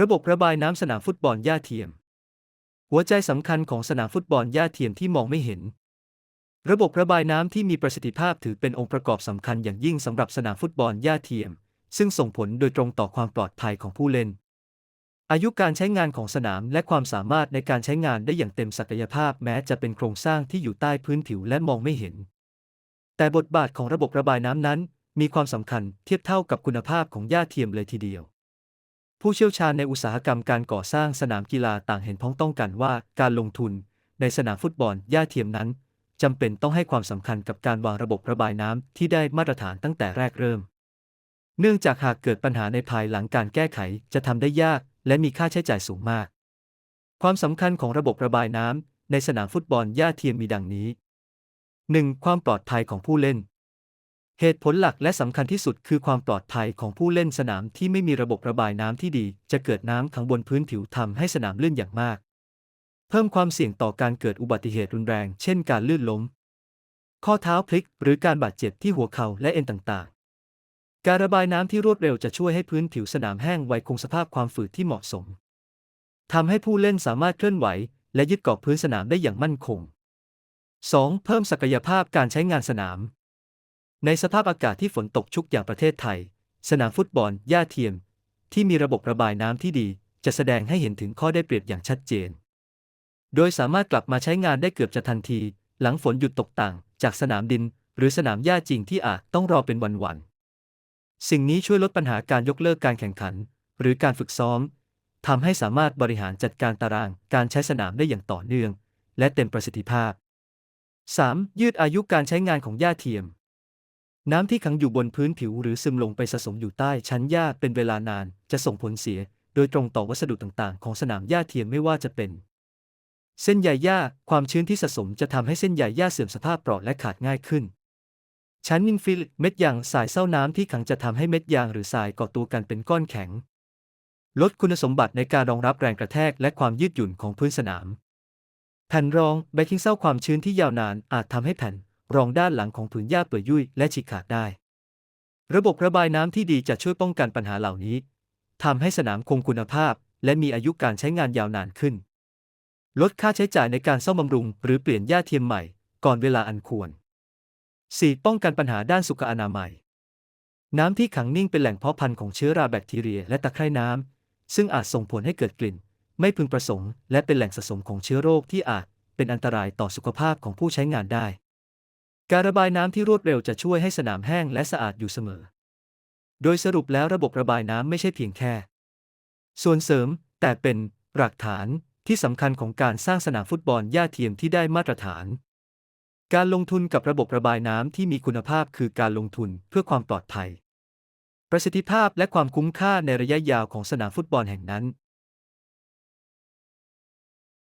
ระบบระบายน้ำสนามฟุตบอลหญ้าเทียม หัวใจสำคัญของสนามฟุตบอลหญ้าเทียมที่มองไม่เห็น ระบบระบายน้ำที่มีประสิทธิภาพถือเป็นองค์ประกอบสำคัญอย่างยิ่งสำหรับสนามฟุตบอลหญ้าเทียม ซึ่งส่งผลโดยตรงต่อความปลอดภัยของผู้เล่น อายุการใช้งานของสนามและความสามารถในการใช้งานได้อย่างเต็มศักยภาพแม้จะเป็นโครงสร้างที่อยู่ใต้พื้นผิวและมองไม่เห็น แต่บทบาทของระบบระบายน้ำนั้น มีความสำคัญเทียบเท่ากับคุณภาพของหญ้าเทียมเลยทีเดียว ผู้เชี่ยวชาญในอุตสาหกรรมการก่อสร้างสนามกีฬาต่างเห็นพ้องต้องกันว่าการลงทุนในสนามฟุตบอลหญ้าเทียมนั้นจำเป็นต้องให้ความสำคัญกับการวางระบบระบายน้ำที่ได้มาตรฐานตั้งแต่แรกเริ่ม เนื่องจากหากเกิดปัญหาในภายหลังการแก้ไขจะทำได้ยากและมีค่าใช้จ่ายสูงมาก ความสำคัญของระบบระบายน้ำในสนามฟุตบอลหญ้าเทียมมีดังนี้ 1. ความปลอดภัยของผู้เล่น เหตุผลหลักและสำคัญที่สุดคือความปลอดภัยของผู้เล่นสนามที่ไม่มีระบบระบายน้ำที่ดี จะเกิดน้ำขังบนพื้นผิวทำให้สนามลื่นอย่างมาก เพิ่มความเสี่ยงต่อการเกิดอุบัติเหตุรุนแรง เช่นการลื่นล้ม ข้อเท้าพลิก หรือการบาดเจ็บที่หัวเข่าและเอ็นต่างๆ การระบายน้ำที่รวดเร็วจะช่วยให้พื้นผิวสนามแห้งไวคงสภาพความฝืดที่เหมาะสมทำให้ผู้เล่นสามารถเคลื่อนไหว และยึดเกาะพื้นสนามได้อย่างมั่นคง 2. เพิ่มศักยภาพการใช้งานสนาม ในสภาพอากาศที่ฝนตกชุกอย่างประเทศไทย สนามฟุตบอลหญ้าเทียม ที่มีระบบระบายน้ำที่ดี จะแสดงให้เห็นถึงข้อได้เปรียบอย่างชัดเจน โดยสามารถกลับมาใช้งานได้เกือบจะทันที หลังฝนหยุดตกต่างจากสนามดิน หรือสนามหญ้าจริงที่อาจต้องรอเป็นวันๆสิ่งนี้ช่วยลดปัญหาการยกเลิกการแข่งขัน หรือการฝึกซ้อมทำให้สามารถบริหารจัดการตารางการใช้สนามได้อย่างต่อเนื่อง และเต็มประสิทธิภาพ 3. ยืดอายุการใช้งานของหญ้าเทียม น้ำที่ขังอยู่บนพื้นผิวหรือซึมลงไปสะสมอยู่ใต้ชั้นหญ้าเป็นเวลานาน จะส่งผลเสีย โดยตรงต่อวัสดุต่างๆ ของสนามหญ้าเทียมไม่ว่าจะเป็น เส้นใยหญ้าความชื้นที่สะสมจะทำให้เส้นใยหญ้าเสื่อมสภาพเปราะและขาดง่ายขึ้น ชั้นนินฟิลเม็ดยางสายเส้าน้ำที่ขังจะทำให้เม็ดยางหรือทรายก่อตัวกันเป็นก้อนแข็ง ลดคุณสมบัติในการรองรับแรงกระแทกและความยืดหยุ่นของพื้นสนาม แผ่นรองแบคกิ้งเศร้าความชื้นที่ยาวนานอาจทำให้แผ่น รองด้านหลังของผืนหญ้าเปื่อยยุ่ยและฉีกขาดได้ ระบบระบายน้ำที่ดีจะช่วยป้องกันปัญหาเหล่านี้ทำให้สนามคงคุณภาพ และมีอายุการใช้งานยาวนานขึ้น ลดค่าใช้จ่ายในการซ่อมบำรุง หรือเปลี่ยนหญ้าเทียมใหม่ก่อนเวลาอันควร 4. ป้องกันปัญหาด้านสุขอนามัย น้ำที่ขังนิ่งเป็นแหล่งเพาะพันธุ์ของเชื้อราแบคทีเรีย และตะไคร่น้ำซึ่งอาจส่งผลให้เกิดกลิ่น ไม่พึงประสงค์ และเป็นแหล่งสะสมของเชื้อโรคที่อาจเป็นอันตรายต่อสุขภาพของผู้ใช้งานได้ การระบายน้ำที่รวดเร็วจะช่วยให้สนามแห้งและสะอาดอยู่เสมอ โดยสรุปแล้วระบบระบายน้ำไม่ใช่เพียงแค่ ส่วนเสริม แต่เป็นหลักฐานที่สำคัญของการสร้างสนามฟุตบอลหญ้าเทียมที่ได้มาตรฐาน การลงทุนกับระบบระบายน้ำที่มีคุณภาพคือการลงทุนเพื่อความปลอดภัย ประสิทธิภาพและความคุ้มค่าในระยะยาวของสนามฟุตบอลแห่งนั้น